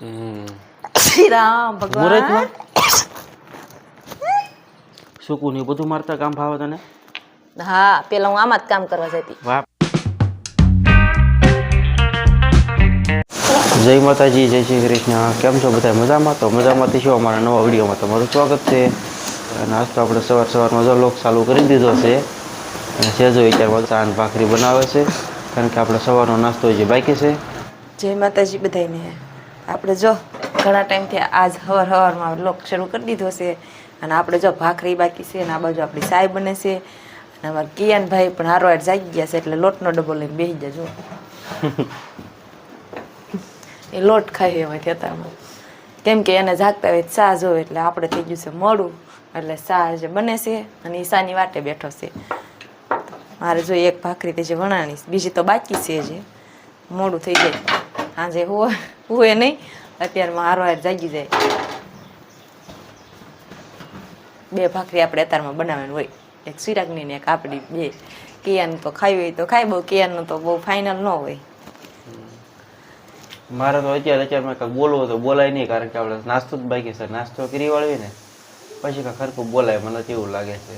હમ. શ્રી રામ ભગવાન મુહૂર્તમાં સૂકું એ બધું મારતા કામ ભાવે તને? હા પેલા હું આમાં જ કામ કરવા જતી. વાહ. જય માતાજી જય શ્રી કૃષ્ણ. કેમ છો બધા મજામાં તો? મજામાં છો અમારા નવા વિડીયોમાં તમારું સ્વાગત છે. અને આજ તો આપણે સવાર સવારમાં જો લોક ચાલુ કરી દીધો છે. અને સેજો વિચારમાં ચાંદ ભાખરી બનાવે છે. કારણ કે આપણે સવારનો નાસ્તો જે બાકી છે. જય માતાજી બધાને આપણે જો ઘણા ટાઈમથી આજ હવાર હવારમાં લોક શરૂ કરી દીધો છે અને આપણે જો ભાખરી બાકી છે અને આ બાજુ આપણી સાય બને છે. અને અમારા કિયાનભાઈ પણ હારો હાર જાગી ગયા છે એટલે લોટનો ડબ્બો લઈને બેસી જજો એ લોટ ખાઈ એમાંથી અત્યારમાં. કેમ કે એને જાગતા હોય ચા જોવે એટલે આપણે થઈ ગયું છે મોડું એટલે ચા જે બને છે અને સાની વાટે બેઠો છે. મારે જો એક ભાખરી તે જે વણાણી બીજી તો બાકી છે જે. મોડું થઈ જાય. સાંજે હુવે હુવે નહીં અત્યારમાં હારો હાર જાગી જાય. બે ભાખરી આપણે અત્યારમાં બનાવવાની હોય. એક સિરાગની ને એક આપણી બે. કેયાન તો ખાવી હોય તો ખાય બહુ કેયાન તો બહુ ફાઇનલ ન હોય. મારે તો અત્યારે અત્યારમાં કાંઈક બોલવું તો બોલાય નહીં કારણ કે આપણે નાસ્તો જ બાકી છે. નાસ્તો કરી વાળવી ને પછી કાંઈ ખરખું બોલાય મને તેવું લાગે છે.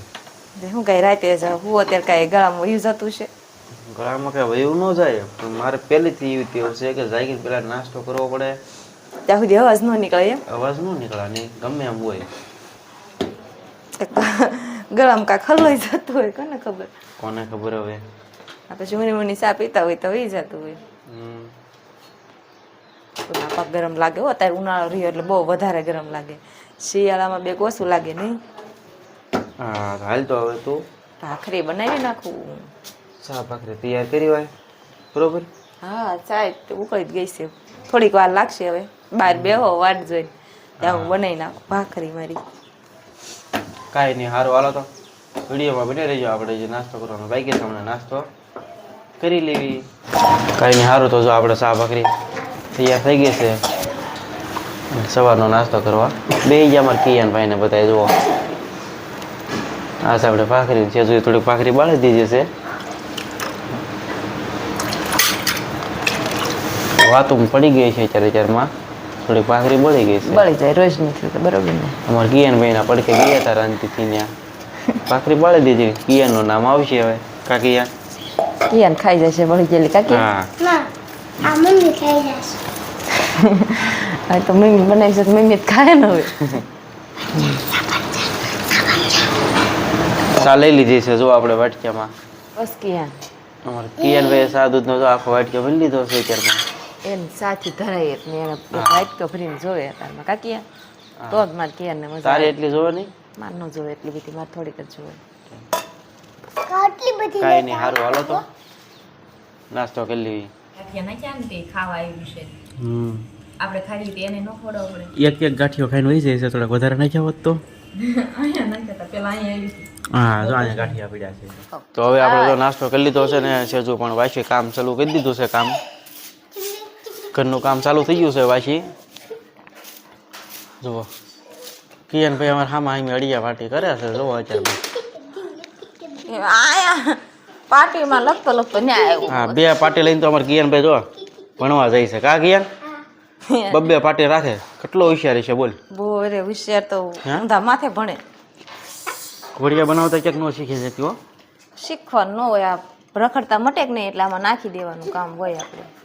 શું કાંઈ રાતે જ હું અત્યારે કાંઈ ગળામાં વયું જતું છે? ગળામાં કઈ વયું ન જાય. પણ મારે પહેલેથી એવી ટેવ છે કે જાગીર પેલા નાસ્તો કરવો પડે. ત્યાં સુધી અવાજ ન નીકળે એમ? અવાજ ન નીકળે નહીં ગમે એમ હોય. ગળામાં કાંઈ ખલોઈ જતું હોય કોને ખબર? કોને ખબર હવે? આપણે જૂની મૂની ચા પીતા હોય તો વહી જતું હોય. કોઈના ગરમ લાગે હો અત્યારે ઉનાળો રહ્યો એટલે બહુ વધારે ગરમ લાગે. શિયાળામાં બે ઓછું લાગે નહીં? હા હાલ તો હવે તું. ભાખરી બનાવી નાખું. ચા ભાખરી તૈયાર કરી હોય? બરોબર? હા ચા ઉકળી જ ગઈ છે. થોડીક વાર લાગશે હવે. બહાર બેહો વાટ જોઈને. ત્યાં હું બનાવી નાખું ભાખરી મારી. કાંઈ નહીં સારું હાલો તો. વિડીયોમાં બની રહેજો. આપણે જે નાસ્તો કરવાનો બાકી છે હમણાં નાસ્તો. કરી લેવી. કાંઈ નહીં સારું તો જો આપણે ચા ભાખરી તૈયાર થઈ ગઈ છે. સવારનો નાસ્તો કરવા. બે ગયા મારા કિયાન ભાઈને બધાએ જુઓ. આ આપણે ભાખરી. છે જોઈએ થોડીક ભાખરી બાળી દીધી છે. વાતું પડી ગઈ છે અત્યારે અત્યારમાં. થોડીક ભાખરી બળી ગઈ છે. બળી જાય રોજ નથી તો બરોબર ને? અમારા કિયાન ભાઈના પડખે ગયા હતા રાંધીથી ત્યાં. ભાખરી બાળી દીધી. કિયાનનું નામ આવશે હવે. કાકિયા? કિયાન ખાઈ જશે બળી ગયેલી. કાકી હા. ના આ મમ્મી ખાઈ જશે. હવે તો મમ્મી બનાવી છે મમ્મી જ ખાય ને હવે. લઈ લીધી છે જો આપણે વાટક્યામાં. બસ કિયાન. અમારે કિયાન ભાઈ સા નો તો આખો વાટક્યો ભરી લીધો છે અત્યારમાં. એને સાચી ધરાય એટલે એને વાટકો ભરીને જોવે અત્યારમાં કાકી તો જ મારે કિયાનને મજા તારે એટલી જોવે નહીં? માર ન જોવે એટલી બધી મારે થોડીક જ જોવે. આટલી બધી કાઈ નહીં હારું હાલો તો. નાસ્તો કરી લેવી ખાવા આવ્યું છે? હમ. આપણે ખાલી એને ન ખવડાવવું પડે. એક એક ગાંઠિયો ખાઈને વહી જાય છે થોડાક વધારે નાખ્યા હોત તો. અહીંયા નાખ્યા પેલા અહીંયા આવી હા જો અહીંયા ગાંઠિયા પીડ્યા છે. તો હવે આપણે નાસ્તો કરી લીધો છે ને સેજુ પણ વાસી કામ ચાલુ કરી દીધું છે કામ. ઘરનું કામ ચાલુ થઈ ગયું છે પાછી. જુઓ. કિયન ભાઈ અમારે હામાં અહીં અડિયા પાર્ટી કરે છે જુઓ અત્યારે. પાર્ટીમાં લખતો લખતો હા બે પાટી લઈને તો અમારે કિયન ભાઈ જો ભણવા જાય છે. કા કિયન? બબ્બે પાટી રાખે. કેટલો હોશિયારી છે બોલ. બહુ અરે હોશિયાર તો ઊંધા માથે ભણે. ઘોડિયા બનાવતા ક્યાંક નો શીખી જતી હો. શીખવાનું ન હોય આ રખડતા મટે કે નહીં એટલે આમાં નાખી દેવાનું કામ હોય આપણે.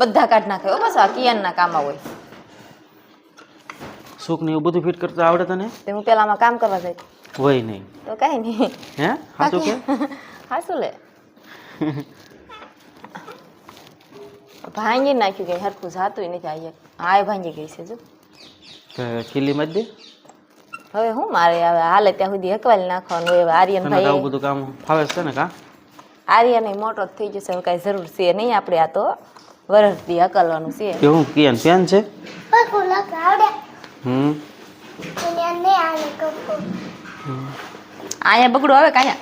બધા કાઢ નાખે હો બસ આ કિયાનના કામમાં હોય. સુખ ને એવું બધું ફિટ કરતા આવડે તને? તે હું પેલા આમાં કામ કરવા જાય હોય નહીં. તો કાંઈ નહીં. હે? હાચું કે? હાસું લે. ભાંગી નાખ્યું કે હરખું જાતું નથી આ એક. આ ભાંગી ગઈ છે જો. ખીલી મત દે. હવે હું મારે હવે હાલે ત્યાં સુધી હકવાલી નાખવાનું હવે આર્યન ભાઈ આવું બધું કામ ફાવે છે ને કા? આર્યન મોટો થઈ જશે હવે કાંઈ જરૂર છે નહીં આપણે આ તો. વરસથી હકલવાનું છે. કેવું? હું કિયાન પેન છે? હમ. અને આ નહીં આવે કપો અહીંયા બગડો આવે કાયા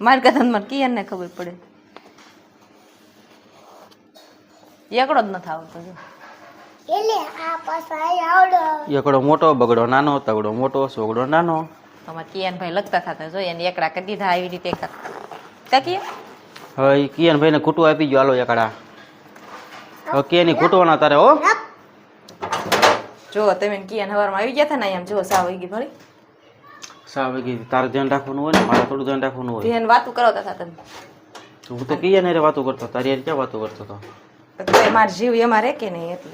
મારી કથા મને કિયાન ને ખબર પડે. એકડો જ નથી આવતો એકડો મોટો બગડો નાનો તગડો મોટો સોગડો નાનો. તમારે કિયાન ભાઈ લખતા થતા જોઈએ એને એકડા કરી દીધા આવી રીતે કાકી હવે ઈ કિયાન ભાઈને ખૂટું આપી ગયો હાલો એકડા. હવે કે નહીં ખૂટવાના તારે હો. જો તમે કિયાન હવારમાં આવી ગયા હતા ને એમ જો સાવ ગઈ સાવ સા વાગી. તારે ધ્યાન રાખવાનું હોય ને? મારે થોડું ધ્યાન રાખવાનું હોય. ધ્યાન વાતું કરાવતા હતા તમે. હું તો કિયાન રે વાતો કરતો તારી યાર ક્યાં વાતો કરતો હતો? તો મારો જીવ એમાં રે કે નહીં એટલે.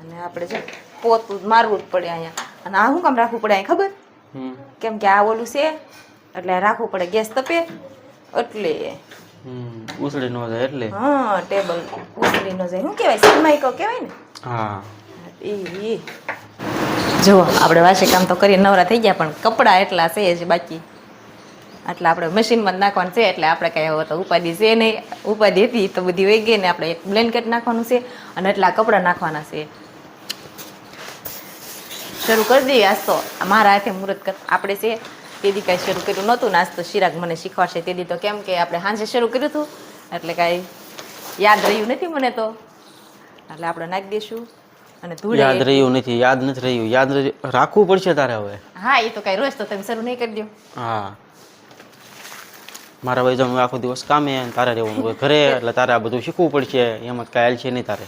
અને આપણે જો પોતું મારવું જ પડે અહીંયા. અને આ શું કામ રાખવું પડે અહીં ખબર. કેમ કે આ ઓલું છે એટલે રાખવું પડે ગેસ તપે એટલે. ઉસળી ન જાય એટલે. હા ટેબલ ઉસળી ન જાય. શું કહેવાય? સનમાઈકો કહેવાય ને? હા. ઈ જુઓ આપણે વાસી કામ તો કરી નવરા થઈ ગયા પણ કપડાં એટલા છે જ બાકી. એટલે આપણે મશીનમાં નાખવાનું છે એટલે આપણે કાંઈ હવે તો ઉપાધિ છે નહીં. ઉપાધિ હતી તો બધી વહી ગઈ ને આપણે એક બ્લેન્કેટ નાખવાનું છે અને એટલા કપડાં નાખવાના છે. શરૂ કરી દઈએ આજ મારા હાથે મુહૂર્ત કર આપણે છે તેદી કાંઈ શરૂ કર્યું નહોતું નાસ્તો શિરાગ મને શીખવાડશે. તેદી તો કેમ કે આપણે સાંજે શરૂ કર્યું હતું એટલે કાંઈ યાદ રહ્યું નથી મને તો. એટલે આપણે નાખી દઈશું અને ધૂળે યાદ રહ્યું નથી યાદ નથી રહ્યું. યાદ રાખવું પડશે તારે હવે. હા એ તો કઈ રોજ તો તમે શરૂ નહીં કરી દો હા. મારા ભાઈ હું આખો દિવસ કામે તારે રહેવાનું હોય ઘરે એટલે તારે આ બધું શીખવું પડશે. એમ જ કાંઈ છે નહીં તારે.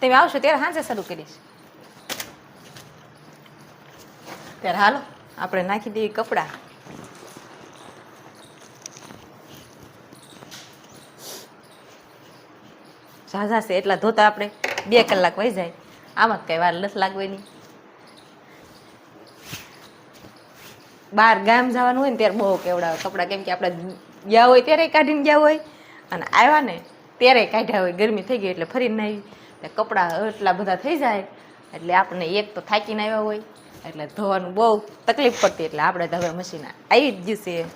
તમે આવશો ત્યારે સાંજે શરૂ કરીશ. ત્યારે હાલો, આપણે નાખી દઈએ કપડાં. ઝાઝા છે, એટલા ધોતા આપણે બે કલાક વહી જાય. આમાં કંઈ વાર લસ લાગવાની. બહાર ગામ જવાનું હોય ને ત્યારે બહુ કેવડાવે. કપડાં કેમ કે આપણે ગયા હોય ત્યારે કાઢીને ગયા હોય અને આવ્યા ને ત્યારે કાઢ્યા હોય. ગરમી થઈ ગઈ એટલે ફરીને આવી કપડાં એટલા બધા થઈ જાય. એટલે આપણે એક તો થાકીને આવ્યા હોય. એટલે ધોવાનું બહુ તકલીફ પડતી એટલે આપણે તો હવે મશીન આવી જ ગયું છે.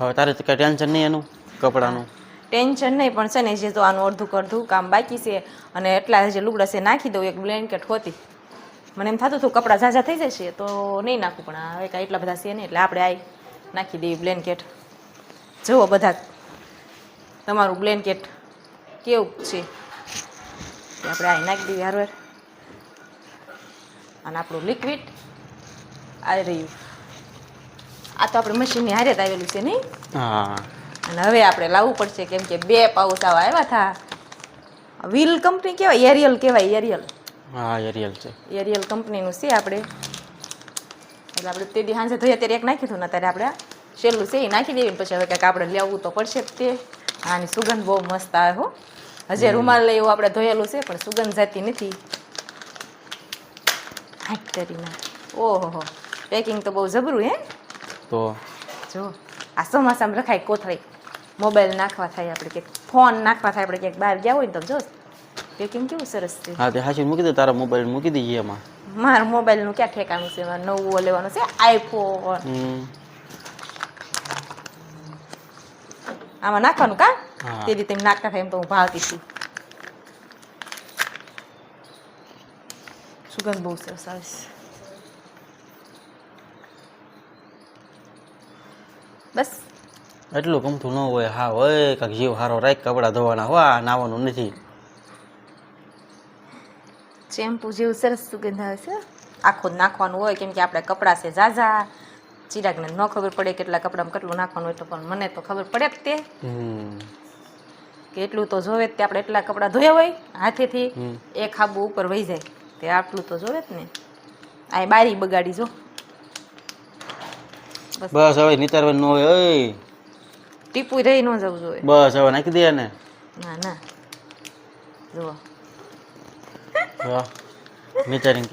હવે તારે તો કાંઈ ટેન્શન નહીં એનું કપડાનું. ટેન્શન નહીં પણ છે ને જે તો આનું અડધું અડધું કામ બાકી છે અને એટલા જે લુગડા છે નાખી દઉં એક બ્લેન્કેટ હોતી. મને એમ થતું હતું કપડાં ઝાઝા થઈ જશે તો નહીં નાખું પણ હવે કાંઈ એટલા બધા છે નહીં એટલે આપણે આવી નાખી દઈએ બ્લેન્કેટ જુઓ બધા તમારું બ્લેન્કેટ કેવું છે? આપણે આવી નાખી દઈએ હારવાર અને આપણું લિક્વિડ આવી રહ્યું આ તો આપણે મશીનની હારે જ આવેલું છે નહીં? હા. અને હવે આપણે લાવવું પડશે કેમ કે બે પાઉસ આવા આવ્યા હતા વ્હીલ કંપની કહેવાય એરિયલ કહેવાય એરિયલ હા એરિયલ છે. એરિયલ કંપનીનું છે આપણે. એટલે આપણે તે દી સાંજે ધોયા ત્યારે એક નાખી હતું ને ત્યારે આપણે આ છેલ્લું છે એ નાખી દેવી પછી હવે કંઈક આપણે લેવું તો પડશે તે. આની સુગંધ બહુ મસ્ત આવે હો. હજે રૂમાલ લઈ એવું આપણે ધોયેલું છે પણ સુગંધ જાતી નથી. હાટ કરીને ઓહો પેકિંગ તો બહુ જબરું હે? તો? જો આ ચોમાસામાં રખાય કોથળી. મોબાઈલ નાખવા થાય આપણે ક્યાંક ફોન નાખવા થાય આપણે ક્યાંક બહાર ગયા હોય ને તો જો. પેકિંગ કેવું સરસ છે. હા તે હાચી મૂકી દે તારા મોબાઈલ મૂકી દઈએ એમાં. મારા મોબાઈલનું ક્યાં ઠેકાણું છે? મારે નવું લેવાનું છે આઈફોન. હમ. આમાં નાખવાનું કા? તે રીતે નાખતા થાય એમ તો હું ભાવતી છું. સુગંધ બહુ સરસ આવે છે બસ એટલું ગમતું ન હોય હા હોય કાંઈક જીવ હારો રાખ કપડાં ધોવાના હોય નાવાનું નથી. શેમ્પુ જેવું સરસ સુગંધ આવે છે. આખું નાખવાનું હોય કેમ કે આપણે કપડાં છે ઝાઝા. ચિરાગને ન ખબર પડે કેટલા કપડામાં કેટલું નાખવાનું હોય તો પણ મને તો ખબર પડે જ તે. કેટલું કે એટલું તો જોવે તે આપણે એટલા કપડાં ધોયા હોય હાથેથી. એક હાબુ ઉપર વહી જાય. તે આટલું તો જોવે જ ને. આ બારી બગાડી જો. બસ. હવે નિતારવાનું હોય ટીપું રહી ન જવું જોઈએ. બસ હવે નાખી દે ને ના ના. જુઓ. હા. નિતારીને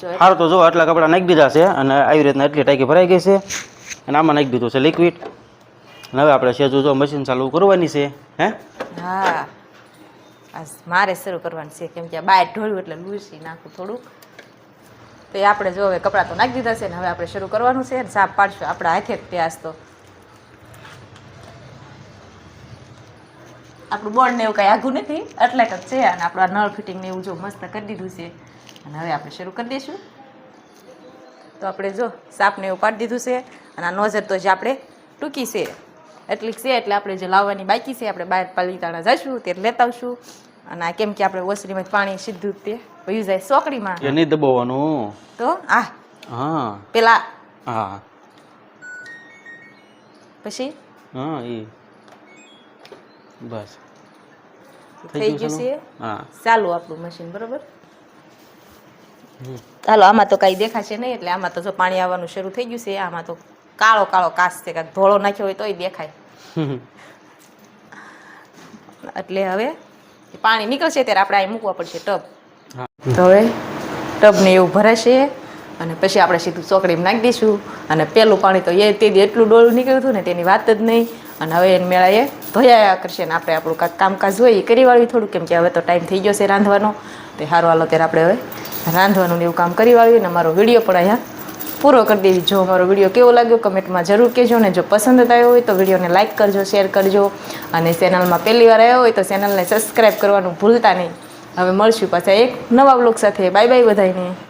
જો સારું તો જો આટલા કપડાં નાખી દીધા છે અને આવી રીતના એટલી ટાંકી ભરાઈ ગઈ છે અને આમાં નાખી દીધું છે લિક્વિડ અને હવે આપણે સેજુ જો મશીન ચાલુ કરવાની છે હે? હા. મારે શરૂ કરવાની છે કેમ કે બહાર ઢોળ્યું એટલે લૂસી નાખું થોડુંક. તો એ આપણે જો હવે કપડાં તો નાખી દીધા છે ને હવે આપણે શરૂ કરવાનું છે ને સાફ પાડશું આપણા હાથે જ પ્યાસ તો. આપણું બોર્ડ ને એવું કાંઈ આઘું નથી. એટલે જ છે અને આપણું આ નળ ફિટિંગ ને એવું જો મસ્ત કરી દીધું છે. અને હવે આપણે શરૂ કરી દઈશું. તો આપણે જો સાપને એવું પાડી દીધું છે અને આ નોઝર તો જે આપણે ટૂંકી છે. એટલી છે એટલે આપણે જે લાવવાની બાકી છે આપણે બહાર પાલિતાણા જઈશું તે લેતા આવશું. અને આ કેમ કે આપણે ઓસરીમાં પાણી સીધું તે વયું જાય સોકડીમાં. એને દબાવવાનું. તો આ. હા. પેલા. હા. પછી? હા એ બસ. થઈ ગયું છે? હા. ચાલુ આપણું મશીન બરોબર? ચાલો આમાં તો કાંઈ દેખાશે નહીં એટલે આમાં તો જો પાણી આવવાનું શરૂ થઈ ગયું છે આમાં તો કાળો કાળો કાચ છે કાંઈક ધોળો નાખ્યો હોય તોય દેખાય. એટલે હવે પાણી નીકળશે ત્યારે આપણે અહીં મૂકવા પડશે ટબ. તો હવે ટબને એવું ભરાશે અને પછી આપણે સીધું ચોકડીમાં નાખી દઈશું. અને પેલું પાણી તો એ તે એટલું ડોળું નીકળ્યું હતું ને તેની વાત જ નહીં. અને હવે એને મેળાએ ધોયા કરશે ને આપણે આપણું કાંઈક કામકાજ હોય એ કરી વાળવી થોડું, કેમ કે હવે તો ટાઈમ થઈ ગયો છે રાંધવાનો. તે સારું હાલો ત્યારે આપણે હવે રાંધવાનું એવું કામ કરી વાળવી અને અમારો વીડિયો પણ અહીંયા પૂરો કરી દેવી. જો અમારો વીડિયો કેવો લાગ્યો કમેન્ટમાં જરૂર કહેજો ને જો પસંદ આવ્યો હોય તો વિડીયોને લાઇક કરજો શેર કરજો અને ચેનલમાં પહેલી વાર આવ્યો હોય તો ચેનલને સબસ્ક્રાઈબ કરવાનું ભૂલતા નહીં. હવે મળશું પાછા એક નવા બ્લોગ સાથે. બાય બાય બધાને